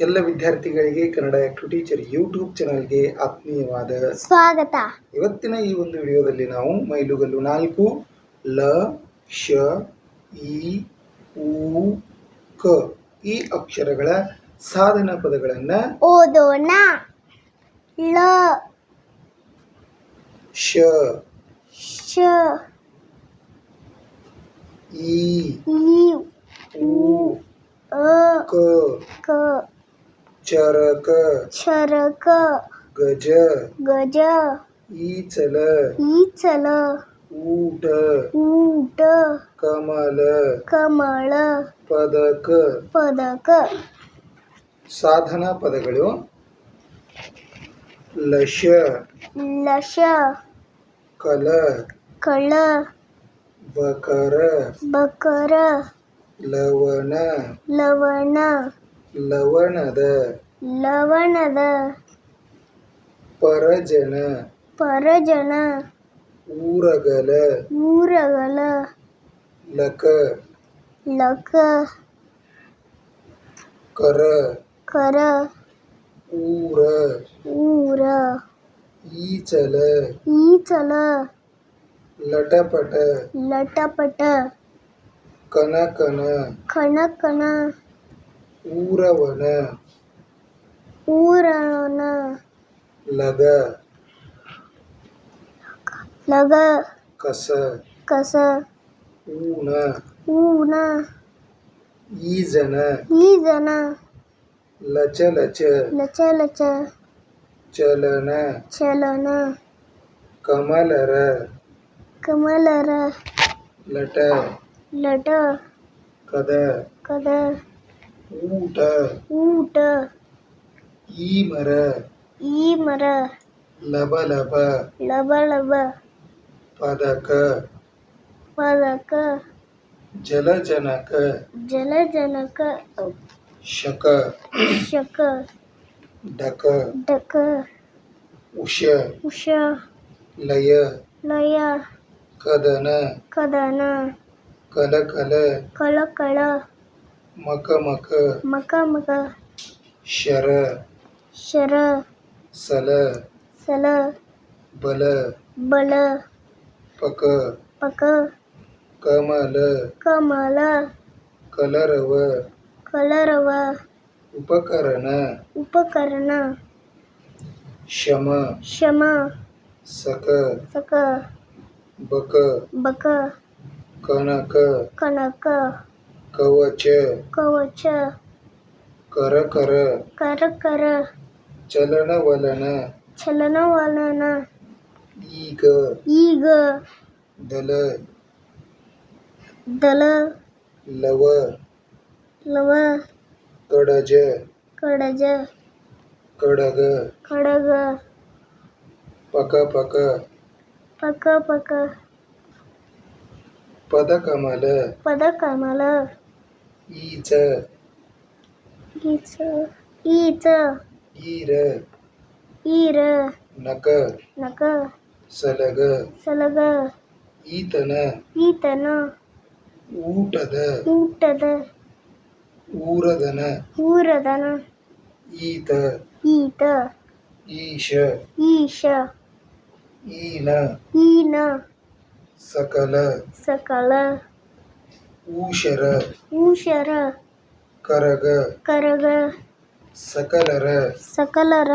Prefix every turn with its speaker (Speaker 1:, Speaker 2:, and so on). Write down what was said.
Speaker 1: ಎಲ್ಲ ವಿದ್ಯಾರ್ಥಿಗಳಿಗೆ Kannada active teacher YouTube ಚಾನಲ್ಗೆ ಆತ್ಮೀಯವಾದ
Speaker 2: ಸ್ವಾಗತ.
Speaker 1: ಇವತ್ತಿನ ಈ ಒಂದು ವಿಡಿಯೋದಲ್ಲಿ ನಾವು ಮೈಲುಗಲ್ಲು ನಾಲ್ಕು ಲ ಶ ಇ ಉ ಕ ಈ ಅಕ್ಷರಗಳ ಸಾಧನ ಪದಗಳನ್ನು
Speaker 2: ಓದೋಣ. ಲ
Speaker 1: ಶ
Speaker 2: ಶ
Speaker 1: ಇ
Speaker 2: ಇ
Speaker 1: ಉ ಕ
Speaker 2: ಕ.
Speaker 1: चरक.
Speaker 2: चरक.
Speaker 1: गज.
Speaker 2: गज.
Speaker 1: इचल
Speaker 2: इचल
Speaker 1: ऊट.
Speaker 2: ऊट.
Speaker 1: कमल.
Speaker 2: कमल
Speaker 1: पदक.
Speaker 2: पदक.
Speaker 1: साधना पद लश.
Speaker 2: लश.
Speaker 1: कल.
Speaker 2: कल.
Speaker 1: बकर.
Speaker 2: बकर.
Speaker 1: लवण.
Speaker 2: लवण.
Speaker 1: ಲವಣದ
Speaker 2: ಲವಣದ
Speaker 1: ಪರಜನ
Speaker 2: ಪರಜನ
Speaker 1: ஊரகல
Speaker 2: ஊரகல
Speaker 1: லக
Speaker 2: லக
Speaker 1: கர
Speaker 2: கர
Speaker 1: ஊர
Speaker 2: ஊர
Speaker 1: ஈச்சல
Speaker 2: ஈச்சல
Speaker 1: லட்டப்பட்ட
Speaker 2: லட்டப்பட்ட
Speaker 1: கனகன
Speaker 2: கனகன
Speaker 1: ஊரவன
Speaker 2: ஊரவன
Speaker 1: லக
Speaker 2: லக
Speaker 1: கச.
Speaker 2: கச.
Speaker 1: ஊன.
Speaker 2: ஊன.
Speaker 1: ஈசன.
Speaker 2: ஈசன.
Speaker 1: லச்ச லச்ச.
Speaker 2: லச்ச லச்ச.
Speaker 1: சலன.
Speaker 2: சலன.
Speaker 1: கமலர.
Speaker 2: கமலர.
Speaker 1: லட
Speaker 2: லட
Speaker 1: கத.
Speaker 2: கத.
Speaker 1: ಊಟ
Speaker 2: ಊಟ
Speaker 1: ಈಮರ ಈಮರ
Speaker 2: ಲಬಲಬ ಲಬಲಬ
Speaker 1: ಪದಕ
Speaker 2: ಪದಕ
Speaker 1: ಜಲಜನಕ
Speaker 2: ಜಲಜನಕ
Speaker 1: ಶಕ
Speaker 2: ಶಕ
Speaker 1: ಡಕ
Speaker 2: ಡಕ
Speaker 1: ಉಷ
Speaker 2: ಉಷ
Speaker 1: ಲಯ
Speaker 2: ಲಯ
Speaker 1: ಕದನ
Speaker 2: ಕದನ
Speaker 1: ಕಲಕಲ
Speaker 2: ಕಲಕಲ
Speaker 1: ಮಕ ಮಕ
Speaker 2: ಮಕ ಮಕ
Speaker 1: ಶರ
Speaker 2: ಶರ
Speaker 1: ಸಲ
Speaker 2: ಸಲ
Speaker 1: ಬಲ
Speaker 2: ಬಲ
Speaker 1: ಪಕ
Speaker 2: ಪಕ
Speaker 1: ಕಮಲ
Speaker 2: ಕಮಲ
Speaker 1: ಕಲರವ
Speaker 2: ಕಲರವ
Speaker 1: ಉಪಕರಣ
Speaker 2: ಉಪಕರಣ
Speaker 1: ಶಮ
Speaker 2: ಶಮ
Speaker 1: सक
Speaker 2: सक
Speaker 1: बक
Speaker 2: बक
Speaker 1: कनक
Speaker 2: कनक
Speaker 1: कवच
Speaker 2: कवच
Speaker 1: कर
Speaker 2: कर
Speaker 1: कर कर ಚಲನ ವಲನ
Speaker 2: ಚಲನವಲನ
Speaker 1: ಈಗ
Speaker 2: ಈಗ
Speaker 1: ದಲ
Speaker 2: ದಲ
Speaker 1: ಲವ
Speaker 2: ಲವ
Speaker 1: ಕಡಜ
Speaker 2: ಕಡಜ
Speaker 1: ಕಡಗ
Speaker 2: ಕಡಗ
Speaker 1: ಪಕ ಪಕ
Speaker 2: ಪಕ ಪಕ
Speaker 1: ಪದಕಮಲ
Speaker 2: ಪದಕಮಲ
Speaker 1: ஈச்ச
Speaker 2: ஈச்ச ஈச்ச
Speaker 1: ஈர
Speaker 2: ஈர
Speaker 1: நக
Speaker 2: நக
Speaker 1: சலக
Speaker 2: சலக
Speaker 1: ಈತನ
Speaker 2: ಈತನ
Speaker 1: ಊಟದ
Speaker 2: ಊಟದ
Speaker 1: ಊರದನ
Speaker 2: ಊರದನ
Speaker 1: ಈತ
Speaker 2: ಈತ
Speaker 1: ಈಶ
Speaker 2: ಈಶ
Speaker 1: ಈನ
Speaker 2: ಈನ
Speaker 1: ಸಕಲ
Speaker 2: ಸಕಲ
Speaker 1: ಊಷರ
Speaker 2: ಊಷರ
Speaker 1: ಕರಗ
Speaker 2: ಕರಗ
Speaker 1: ಸಕಲರ
Speaker 2: ಸಕಲರ